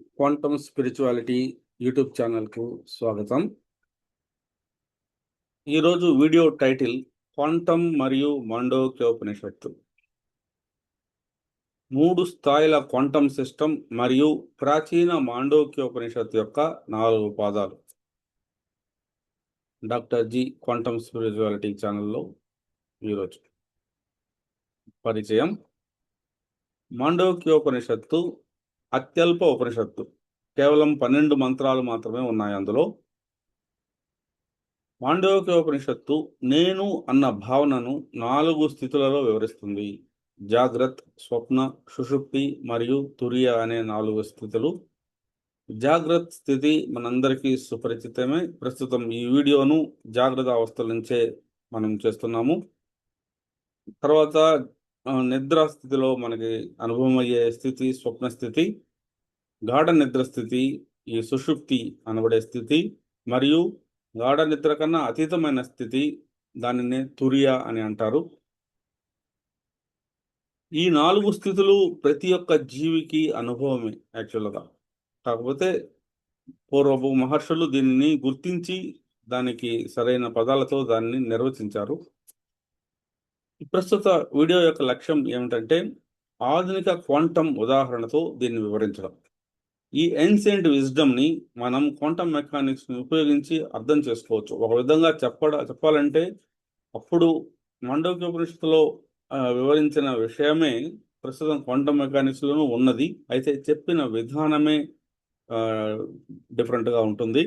Quantum spirituality YouTube ఛానల్కు స్వాగతం. ఈరోజు వీడియో టైటిల్ క్వాంటమ్ మరియు మాండోక్యోపనిషత్తు. మూడు స్థాయిల క్వాంటమ్ సిస్టమ్ మరియు ప్రాచీన మాండోక్యోపనిషత్తు యొక్క నాలుగు పాదాలు. డాక్టర్ జి క్వాంటమ్ స్పిరిచువాలిటీ ఛానల్లో ఈరోజు. పరిచయం. మాండోక్యోపనిషత్తు అత్యల్ప ఉపనిషత్తు కేవలం పన్నెండు మంత్రాలు మాత్రమే ఉన్నాయి అందులో. మాండోక్యోపనిషత్తు నేను అన్న భావనను నాలుగు స్థితులలో వివరిస్తుంది. జాగ్రత్ స్వప్న సుషుప్తి మరియు తురియ అనే నాలుగు స్థితులు. జాగ్రత్త స్థితి మనందరికీ సుపరిచితమే. ప్రస్తుతం ఈ వీడియోను జాగ్రత్త అవస్థల నుంచే మనం చేస్తున్నాము. తర్వాత నిద్ర స్థితిలో మనకి అనుభవం అయ్యే స్థితి స్వప్న స్థితి. గాఢ నిద్ర స్థితి ఈ సుషుప్తి అనబడే స్థితి మరియు గాఢ నిద్ర కన్నా అతీతమైన స్థితి దానిని తురియా అని అంటారు. ఈ నాలుగు స్థితులు ప్రతి ఒక్క జీవికి అనుభవమే యాక్చువల్గా. కాకపోతే పూర్వపు మహర్షులు దీనిని గుర్తించి దానికి సరైన పదాలతో దాన్ని నిర్వచించారు. ప్రస్తుత వీడియో యొక్క లక్ష్యం ఏమిటంటే ఆధునిక క్వాంటం ఉదాహరణతో దీన్ని వివరించడం. ఈ ఎన్సెంట్ విజ్డమ్ని మనం క్వాంటమ్ మెకానిక్స్ని ఉపయోగించి అర్థం చేసుకోవచ్చు. ఒక విధంగా చెప్పడ చెప్పాలంటే అప్పుడు మాండవ్యోపనిషత్తులో వివరించిన విషయమే ప్రస్తుతం క్వాంటమ్ మెకానిక్స్లోనూ ఉన్నది. అయితే చెప్పిన విధానమే డిఫరెంట్గా ఉంటుంది.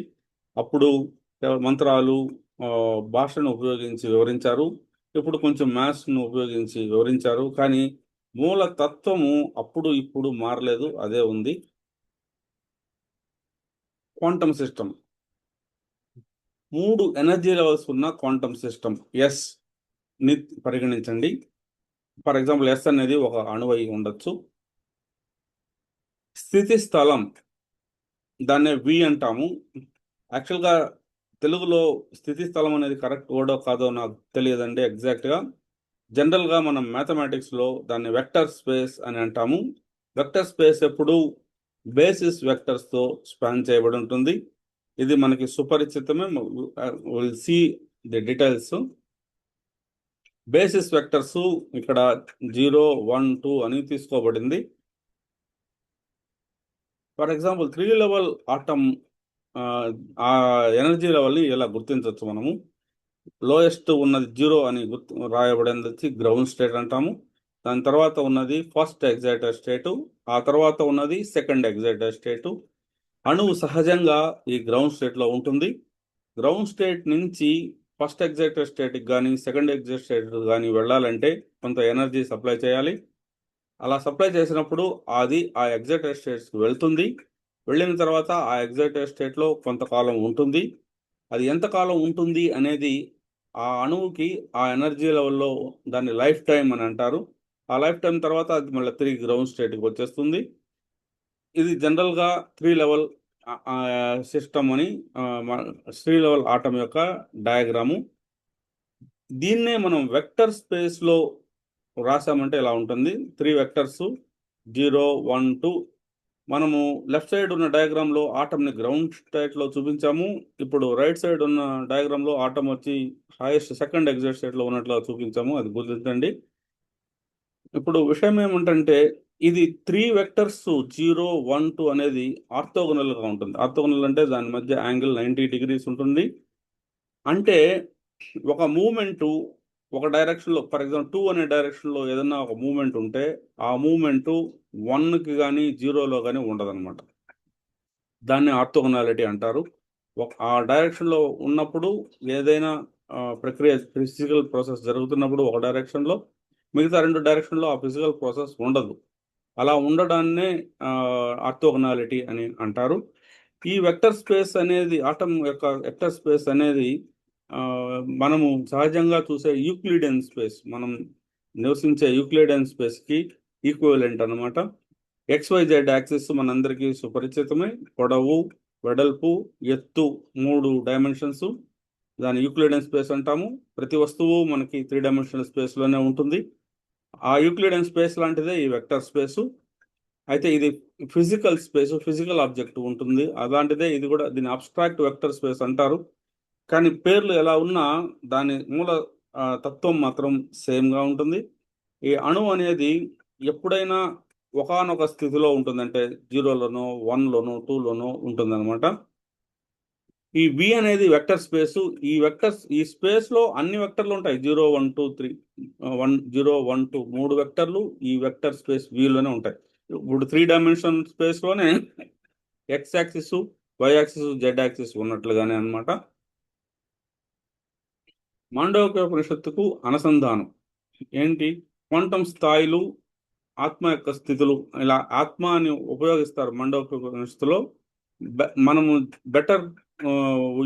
అప్పుడు మంత్రాలు భాషను ఉపయోగించి వివరించారు. ఇప్పుడు కొంచెం మ్యాథ్స్ను ఉపయోగించి వివరించారు. కానీ మూల తత్వము అప్పుడు ఇప్పుడు మారలేదు. అదే ఉంది. Quantum system. మూడు ఎనర్జీ లెవెల్స్ ఉన్న క్వాంటమ్ సిస్టమ్. ఎస్ని పరిగణించండి. ఫర్ ఎగ్జాంపుల్ ఎస్ అనేది ఒక అణువై ఉండొచ్చు. స్థితి స్థలం దాన్నే వి అంటాము. యాక్చువల్గా తెలుగులో స్థితి స్థలం అనేది కరెక్ట్ వర్డో కాదో నాకు తెలియదండి ఎగ్జాక్ట్గా. జనరల్గా మనం మ్యాథమెటిక్స్లో దాన్ని వెక్టర్ స్పేస్ అని అంటాము. వెక్టర్ స్పేస్ ఎప్పుడు బేసిస్ వెక్టర్స్తో స్పాన్ చేయబడి ఉంటుంది ఇది మనకి సుపరిచితమే. Will see the details basis vectors ఇక్కడ జీరో వన్ టూ అని తీసుకోబడింది. For example three level atom ఆ ఎనర్జీ లెవెల్ని ఇలా గుర్తించవచ్చు మనము? లోయెస్ట్ ఉన్నది జీరో అని గుర్తు రాయబడింది. వచ్చి గ్రౌండ్ స్టేట్ అంటాము. దాని తర్వాత ఉన్నది ఫస్ట్ ఎగ్జైటర్ స్టేటు ఆ తర్వాత ఉన్నది సెకండ్ ఎగ్జైటర్ స్టేటు. అణువు సహజంగా ఈ గ్రౌండ్ స్టేట్లో ఉంటుంది. గ్రౌండ్ స్టేట్ నుంచి ఫస్ట్ ఎగ్జైటర్ స్టేట్కి కానీ సెకండ్ ఎగ్జైట్ స్టేట్ కానీ వెళ్ళాలంటే కొంత ఎనర్జీ సప్లై చేయాలి. అలా సప్లై చేసినప్పుడు అది ఆ ఎగ్జైటర్ స్టేట్స్కి వెళ్తుంది. వెళ్ళిన తర్వాత ఆ ఎగ్జైటర్ స్టేట్లో కొంతకాలం ఉంటుంది. అది ఎంతకాలం ఉంటుంది అనేది ఆ అణువుకి ఆ ఎనర్జీ లెవెల్లో దాన్ని లైఫ్ టైం అని అంటారు. ఆ లైఫ్ టైం తర్వాత అది మళ్ళీ తిరిగి గ్రౌండ్ స్టేట్కి వచ్చేస్తుంది. ఇది జనరల్గా త్రీ లెవెల్ సిస్టమ్ అని త్రీ లెవెల్ ఆటం యొక్క డయాగ్రాము. దీన్నే మనం వెక్టర్ స్పేస్లో రాసామంటే ఇలా ఉంటుంది? Three vectors zero one two. మనము లెఫ్ట్ సైడ్ ఉన్న డయాగ్రామ్లో ఆటంని గ్రౌండ్ స్టేట్లో చూపించాము. ఇప్పుడు రైట్ సైడ్ ఉన్న డయాగ్రామ్లో ఆటం వచ్చి హైయెస్ట్ సెకండ్ ఎగ్జిట్ స్టేట్లో ఉన్నట్లు చూపించాము. అది గుర్తించండి. ఇప్పుడు విషయం ఏమిటంటే ఇది three vectors zero one two అనేది ఆర్థోగోనల్గా ఉంటుంది. ఆర్థోగోనల్ అంటే దాని మధ్య యాంగిల్ నైంటీ డిగ్రీస్ ఉంటుంది. అంటే ఒక మూమెంట్ ఒక డైరెక్షన్లో ఫర్ ఎగ్జాంపుల్ టూ అనే డైరెక్షన్లో ఏదైనా ఒక మూమెంట్ ఉంటే ఆ మూమెంట్ వన్కి కానీ జీరోలో కానీ ఉండదన్నమాట. దాన్ని ఆర్థోగోనాలిటీ అంటారు. ఆ డైరెక్షన్లో ఉన్నప్పుడు ఏదైనా ప్రక్రియ ఫిజికల్ ప్రాసెస్ జరుగుతున్నప్పుడు ఒక డైరెక్షన్లో మిగతా రెండు డైరెక్షన్లో ఆ ఫిజికల్ ప్రాసెస్ ఉండదు. అలా ఉండడాన్నే ఆర్థోగనాలిటీ అని అంటారు. ఈ వెక్టర్ స్పేస్ అనేది ఆటం యొక్క వెక్టర్ స్పేస్ అనేది మనము సహజంగా చూసే యూక్లిడియన్ స్పేస్ మనం నివసించే యూక్లిడియన్ స్పేస్కి ఈక్వలెంట్ అనమాట ఎక్స్వైజెడ్ యాక్సిస్ మనందరికీ సుపరిచితమై పొడవు వెడల్పు ఎత్తు మూడు డైమెన్షన్స్ దాని యూక్లిడియన్ స్పేస్ అంటాము. ప్రతి వస్తువు మనకి త్రీ డైమెన్షనల్ స్పేస్లోనే ఉంటుంది. ఆ యూక్లిడియన్ స్పేస్ లాంటిదే ఈ వెక్టర్ స్పేసు. అయితే ఇది ఫిజికల్ స్పేస్ ఫిజికల్ ఆబ్జెక్ట్ ఉంటుంది. అలాంటిదే ఇది కూడా దీని అబ్స్ట్రాక్ట్ వెక్టర్ స్పేస్ అంటారు. కానీ పేర్లు ఎలా ఉన్నా దాని మూల తత్వం మాత్రం సేమ్గా ఉంటుంది. ఈ అణువు అనేది ఎప్పుడైనా ఒకానొక స్థితిలో ఉంటుంది అంటే జీరోలోనో వన్లోనో టూలోనో ఉంటుంది అనమాట ఈ వి అనేది వెక్టర్ స్పేస్ ఈ వెక్టర్స్ ఈ స్పేస్లో అన్ని వెక్టర్లు ఉంటాయి. Zero one two three one zero one two మూడు వెక్టర్లు ఈ వెక్టర్ స్పేస్ వీలోనే ఉంటాయి. ఇప్పుడు three dimension స్పేస్లోనే X axis Y axis Z axis ఉన్నట్లుగానే అన్నమాట. మాండవోపనిషత్తుకు అనుసంధానం. ఏంటి? క్వాంటం స్థాయిలు ఆత్మ యొక్క స్థితులు ఇలా ఆత్మ అని ఉపయోగిస్తారు మండోపనిషత్తులో మనము బెటర్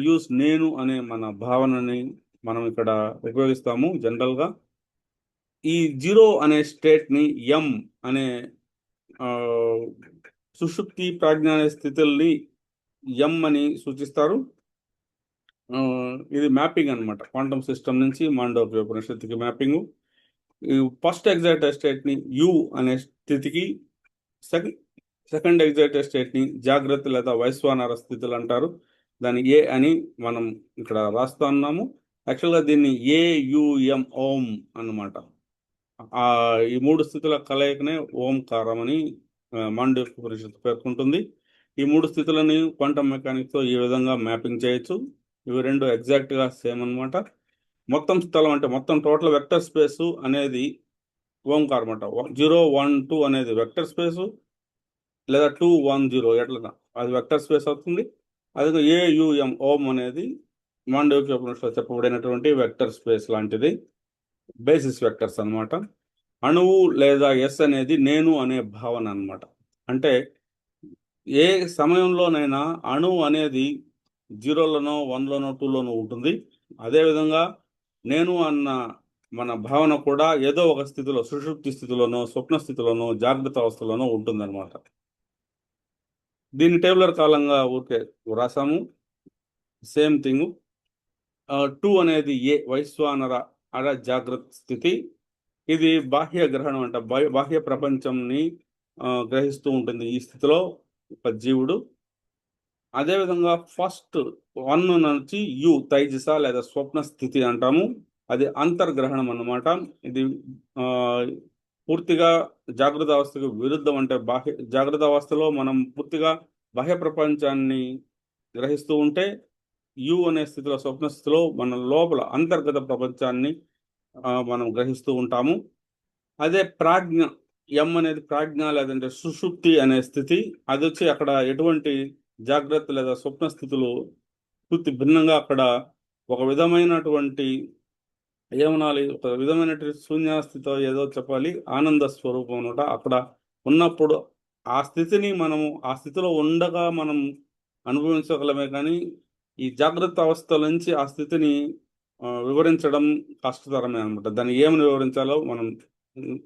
యూస్ నేను అనే మన భావనని మనం ఇక్కడ ఉపయోగిస్తాము జనరల్గా. ఈ జీరో అనే స్టేట్ని ఎం అనే సుషుప్తి ప్రాజ్ఞాన అనే స్థితుల్ని ఎం అని సూచిస్తారు. ఇది మ్యాపింగ్ అన్నమాట. క్వాంటమ్ సిస్టమ్ నుంచి మాండోపయోగ ఉపనిషత్తుకి మ్యాపింగ్. ఈ ఫస్ట్ ఎగ్జాక్ట్ స్టేట్ని యు అనే స్థితికి సెకండ్ సెకండ్ ఎగ్జైటెడ్ స్టేట్ని జాగ్రత్త లేదా వైశ్వానర స్థితులు అంటారు. దాన్ని ఏ అని మనం ఇక్కడ రాస్తా ఉన్నాము. యాక్చువల్గా దీన్ని ఏయుఎం ఓం అన్నమాట. ఈ మూడు స్థితుల కలయికనే ఓంకారం అని మాండవ పరిషత్ పేర్కొంటుంది. ఈ మూడు స్థితులని క్వాంటమ్ మెకానిక్స్తో ఈ విధంగా మ్యాపింగ్ చేయొచ్చు. ఇవి రెండు ఎగ్జాక్ట్గా సేమ్ అన్నమాట. మొత్తం స్థలం అంటే మొత్తం టోటల్ వెక్టర్ స్పేస్ అనేది ఓంకారం అంట జీరో వన్ టూ అనేది వెక్టర్ స్పేసు. లేదా టూ వన్ జీరో ఎట్లా అది వెక్టర్ స్పేస్ అవుతుంది. అదే ఏయుఎం ఓం అనేది మాండవ్య ఉపనిషత్తులో చెప్పబడినటువంటి వెక్టర్ స్పేస్ లాంటిది. బేసిస్ వెక్టర్స్ అన్నమాట. అణువు లేదా ఎస్ అనేది నేను అనే భావన అన్నమాట. అంటే ఏ సమయంలోనైనా అణువు అనేది జీరోలోనో వన్లోనో టూలోనో ఉంటుంది. అదేవిధంగా నేను అన్న మన భావన కూడా ఏదో ఒక స్థితిలో సుషుప్తి స్థితిలోనో స్వప్న స్థితిలోనో జాగ్రత్త అవస్థలోనో ఉంటుందన్నమాట. దీన్ని టేబులర్ కాలంగా ఊరికే రాసాము సేమ్ థింగ్. టూ అనేది ఏ వైశ్వానర అడ జాగ్రత్త స్థితి. ఇది బాహ్య గ్రహణం అంట. బాహ్య ప్రపంచంని గ్రహిస్తూ ఉంటుంది ఈ స్థితిలో ఒక జీవుడు అదేవిధంగా ఫస్ట్ వన్ నుంచి యు తైజస లేదా స్వప్న స్థితి అంటాము. అది అంతర్గ్రహణం అన్నమాట. ఇది పూర్తిగా జాగ్రత్త అవస్థకు విరుద్ధం అంటే బాహ్య జాగ్రత్త అవస్థలో మనం పూర్తిగా బాహ్య ప్రపంచాన్ని గ్రహిస్తూ ఉంటే యు అనే స్థితిలో స్వప్న స్థితిలో మన లోపల అంతర్గత ప్రపంచాన్ని మనం గ్రహిస్తూ ఉంటాము. అదే ప్రాజ్ఞ ఎం అనేది ప్రాజ్ఞ లేదంటే సుషుప్తి అనే స్థితి అది వచ్చి అక్కడ ఎటువంటి జాగ్రత్త లేదా స్వప్న స్థితులు పూర్తి భిన్నంగా అక్కడ ఒక విధమైనటువంటి ఏమనాలి ఒక విధమైనటువంటి శూన్యాస్థితో ఏదో చెప్పాలి ఆనంద స్వరూపం అనమాట. అక్కడ ఉన్నప్పుడు ఆ స్థితిని మనము ఆ స్థితిలో ఉండగా మనం అనుభవించగలమే కానీ ఈ జాగ్రత్త అవస్థ నుంచి ఆ స్థితిని వివరించడం కష్టతరమే అనమాట. దాన్ని ఏమని వివరించాలో మనం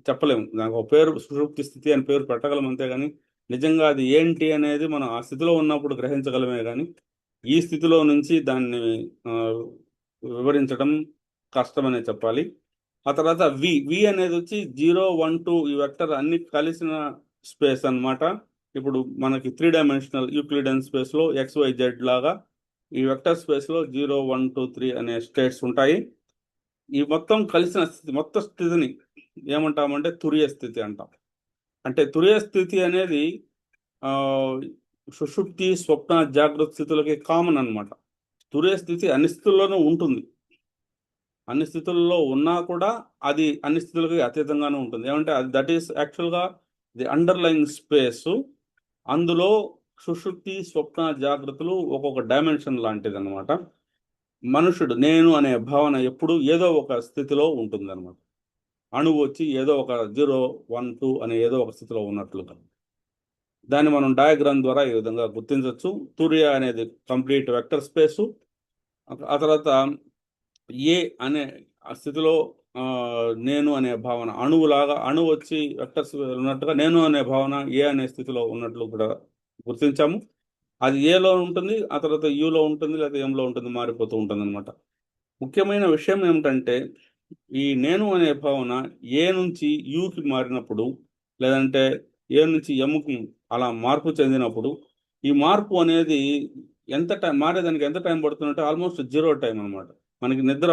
చెప్పలేము. దానికి ఒక పేరు సుషుప్తి స్థితి అని పేరు పెట్టగలం అంతేగాని నిజంగా అది ఏంటి అనేది మనం ఆ స్థితిలో ఉన్నప్పుడు గ్రహించగలమే కానీ ఈ స్థితిలో నుంచి దాన్ని వివరించడం కష్టమనే చెప్పాలి. ఆ తర్వాత వి వి అనేది వచ్చి జీరో వన్ టూ ఈ వెక్టర్ అన్ని కలిసిన స్పేస్ అన్నమాట. ఇప్పుడు మనకి త్రీ డైమెన్షనల్ యూక్లిడెన్ స్పేస్లో ఎక్స్ వై జెడ్ లాగా ఈ వెక్టర్ స్పేస్లో జీరో వన్ టూ త్రీ అనే స్టేట్స్ ఉంటాయి. ఈ మొత్తం కలిసిన స్థితి మొత్తం స్థితిని ఏమంటామంటే తురియ స్థితి అంటాం. అంటే తురియ స్థితి అనేది సుషుప్తి స్వప్న జాగ్రత్త స్థితులకి కామన్ అనమాట తురియ స్థితి అన్ని స్థితుల్లోనూ ఉంటుంది. అన్ని స్థితుల్లో ఉన్నా కూడా అది అన్ని స్థితులకి అతీతంగానే ఉంటుంది. ఏమంటే అది దట్ ఈస్ యాక్చువల్గా ది అండర్లైన్ స్పేస్ అందులో సుషుప్తి స్వప్న జాగ్రత్తలు ఒక్కొక్క డైమెన్షన్ లాంటిది అనమాట మనుషుడు నేను అనే భావన ఎప్పుడు ఏదో ఒక స్థితిలో ఉంటుంది అనమాట అణువు వచ్చి ఏదో ఒక జీరో వన్ టూ అనే ఏదో ఒక స్థితిలో ఉన్నట్లుగా. దాన్ని మనం డయాగ్రామ్ ద్వారా ఈ విధంగా గుర్తించవచ్చు. తూర్య అనేది కంప్లీట్ వెక్టర్ స్పేసు ఆ తర్వాత ఏ అనే స్థితిలో నేను అనే భావన అణువులాగా అణువు వచ్చి వెక్టర్స్ ఉన్నట్టుగా నేను అనే భావన ఏ అనే స్థితిలో ఉన్నట్లు కూడా గుర్తించాము. అది ఏలో ఉంటుంది ఆ తర్వాత యూలో ఉంటుంది లేదా ఎంలో ఉంటుంది మారిపోతూ ఉంటుంది అనమాట ముఖ్యమైన విషయం ఏమిటంటే ఈ నేను అనే భావన ఏ నుంచి యూకి మారినప్పుడు లేదంటే ఏ నుంచి ఎముకు అలా మార్పు చెందినప్పుడు ఈ మార్పు అనేది ఎంత టైం మారేదానికి ఎంత టైం పడుతుందంటే ఆల్మోస్ట్ జీరో టైం అన్నమాట. మనకి నిద్ర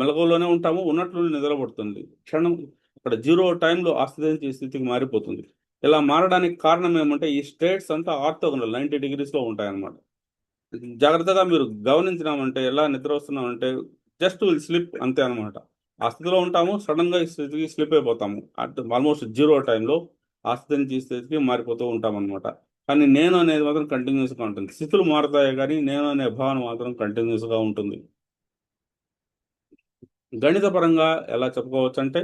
మెలకువలోనే ఉంటాము ఉన్నట్లు నిద్ర పడుతుంది. క్షణం అక్కడ జీరో టైంలో ఆ స్థితికి మారిపోతుంది. ఇలా మారడానికి కారణం ఏమంటే ఈ స్టేట్స్ అంతా ఆర్థోగనల్ నైంటీ డిగ్రీస్లో ఉంటాయన్నమాట. జాగ్రత్తగా మీరు గమనించినామంటే ఎలా నిద్ర వస్తున్నామంటే జస్ట్ విల్ స్లిప్ అంతే అనమాట ఆ స్థితిలో ఉంటాము సడన్గా ఈ స్థితికి స్లిప్ అయిపోతాము. ఆల్మోస్ట్ జీరో టైంలో ఆ స్థితికి మారిపోతూ ఉంటాం అనమాట కానీ నేను అనేది మాత్రం కంటిన్యూస్గా ఉంటుంది. స్థితులు మారుతాయి కానీ నేను అనే భావన మాత్రం కంటిన్యూస్గా ఉంటుంది. గణిత పరంగా ఎలా చెప్పుకోవచ్చు అంటే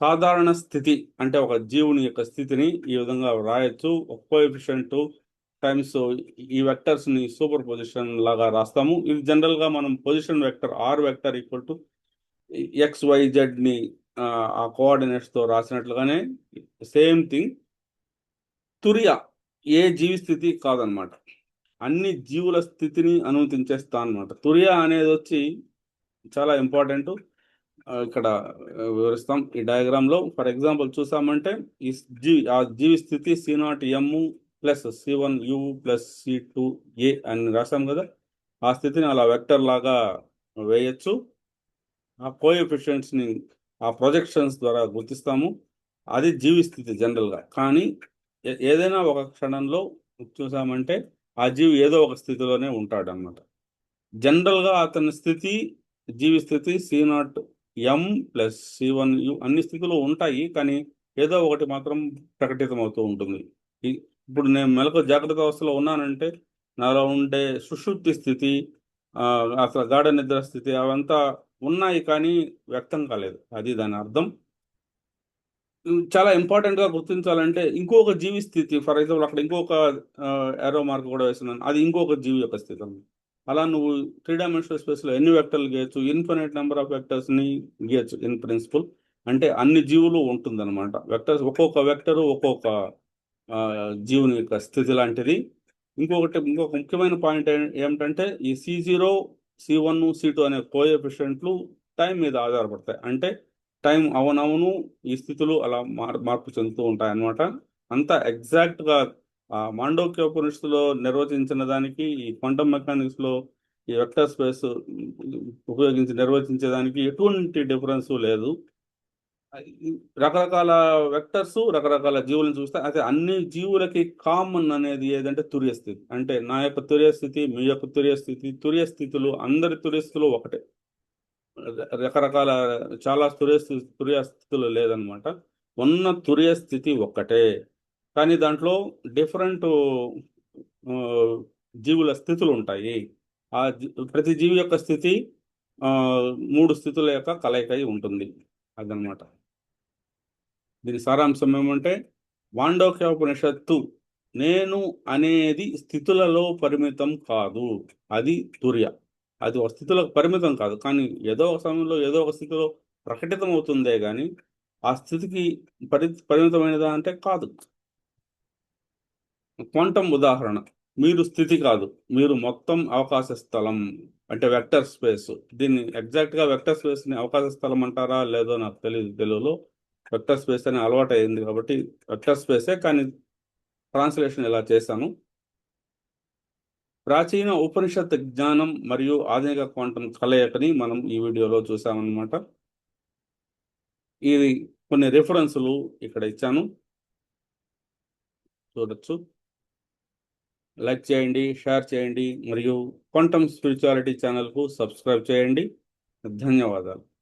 సాధారణ స్థితి అంటే ఒక జీవుని యొక్క స్థితిని ఈ విధంగా రాయొచ్చు ఒక కోఎఫిషియంట్ టైమ్స్ ఈ వెక్టర్స్ని సూపర్ పొజిషన్ లాగా రాస్తాము. ఇది జనరల్గా మనం position vector R vector equal to X Y జెడ్ని ఆ, కోఆర్డినేట్స్తో రాసినట్లుగానే సేమ్ థింగ్ తురియా ఏ జీవి స్థితి కాదనమాట. అన్ని జీవుల స్థితిని అనుమతించేస్తా అనమాట తురియా అనేది వచ్చి చాలా ఇంపార్టెంట్. ఇక్కడ వివరిస్తాం. ఈ డయాగ్రామ్లో ఫర్ ఎగ్జాంపుల్ చూసామంటే ఈ జీవి ఆ జీవి స్థితి C naught M plus C one U plus C two A అని రాసాం కదా. ఆ స్థితిని అలా వెక్టర్ లాగా వేయచ్చు. ఆ కోఎఫిషియన్స్ ఆ ప్రొజెక్షన్స్ ద్వారా గుర్తిస్తాము. అది జీవి స్థితి జనరల్గా. కానీ ఏదైనా ఒక క్షణంలో చూసామంటే ఆ జీవి ఏదో ఒక స్థితిలోనే ఉంటాడు అనమాట జనరల్గా అతని స్థితి జీవి స్థితి C naught M plus C one U అన్ని స్థితిలో ఉంటాయి కానీ ఏదో ఒకటి మాత్రం ప్రకటితం అవుతూ ఉంటుంది ఇప్పుడు నేను మెలకు జాగ్రత్త అవస్థలో ఉన్నానంటే నాలో ఉండే సుశుద్ధి స్థితి అసలు గాఢ నిద్ర స్థితి అవంతా ఉన్నాయి కానీ వ్యక్తం కాలేదు. అది దాని అర్థం. చాలా ఇంపార్టెంట్గా గుర్తించాలంటే ఇంకొక జీవి స్థితి. ఫర్ ఎగ్జాంపుల్ అక్కడ ఇంకొక ఎరో మార్క్ కూడా వేస్తున్నాను. అది ఇంకొక జీవి యొక్క స్థితి అన్నమాట. అలా నువ్వు త్రీ డైమెన్షనల్ స్పేస్లో ఎన్ని వెక్టర్లు గీయచ్చు? ఇన్ఫినైట్ నెంబర్ ఆఫ్ వెక్టర్స్ని గీయచ్చు ఇన్ ప్రిన్సిపల్ అంటే అన్ని జీవులు ఉంటుందన్నమాట. వెక్టర్స్ ఒక్కొక్క వెక్టర్ ఒక్కొక్క జీవుని యొక్క స్థితి లాంటిది. ఇంకొకటి ఇంకొక ముఖ్యమైన పాయింట్ ఏమిటంటే ఈ C zero C one C two అనే కోఎఫిషియంట్లు టైం మీద ఆధారపడతాయి. అంటే టైం అవనవును ఈ స్థితులు అలా మార్ మార్పు చెందుతూ ఉంటాయన్నమాట. అంత ఎగ్జాక్ట్గా ఆ మాండోక్య ఉపనిషత్తులో నిర్వచించిన దానికి ఈ క్వాంటమ్ మెకానిక్స్లో ఈ వెక్టర్ స్పేస్ ఉపయోగించి నిర్వచించే దానికి ఎటువంటి డిఫరెన్స్ లేదు. రకరకాల వెక్టర్స్ రకరకాల జీవులను చూస్తే అయితే అన్ని జీవులకి కామన్ అనేది ఏదంటే తుర్యస్థితి. అంటే నా యొక్క తుర్యస్థితి మీ యొక్క తుర్యస్థితి తుర్యస్థితులు అందరి తుర్యస్థితులు ఒకటే. రకరకాల చాలా తుర్య తుర్య స్థితులు లేదనమాట. ఉన్న తుర్య స్థితి ఒక్కటే. కానీ దాంట్లో డిఫరెంట్ జీవుల స్థితులు ఉంటాయి. ఆ ప్రతి జీవి యొక్క స్థితి మూడు స్థితుల యొక్క కలయికై ఉంటుంది. అదనమాట. దీని సారాంశం ఏమంటే వాండోక్య ఉపనిషత్తు నేను అనేది స్థితులలో పరిమితం కాదు. అది తుర్య. అది ఒక స్థితిలో పరిమితం కాదు. కానీ ఏదో ఒక సమయంలో ఏదో ఒక స్థితిలో ప్రకటితం అవుతుందే కానీ ఆ స్థితికి పరి పరిమితమైనదా అంటే కాదు. క్వాంటం ఉదాహరణ. మీరు స్థితి కాదు. మీరు మొత్తం అవకాశ స్థలం అంటే వెక్టర్ స్పేస్. దీన్ని ఎగ్జాక్ట్గా వెక్టర్ స్పేస్ని అవకాశ స్థలం అంటారా లేదో నాకు తెలియదు తెలుగులో. వెక్టర్ స్పేస్ అని అలవాటు అయింది కాబట్టి వెక్టర్ స్పేసే కానీ ట్రాన్స్లేషన్ ఇలా చేశాను. ప్రాచీన ఉపనిషత్ జ్ఞానం మరియు ఆధునిక క్వాంటం కలయికని మనం ఈ వీడియోలో చూసామన్నమాట. ఇది కొన్ని రిఫరెన్సులు ఇక్కడ ఇచ్చాను. చూడొచ్చు. లైక్ చేయండి షేర్ చేయండి మరియు క్వాంటమ్ స్పిరిచువాలిటీ ఛానల్కు సబ్స్క్రైబ్ చేయండి. ధన్యవాదాలు.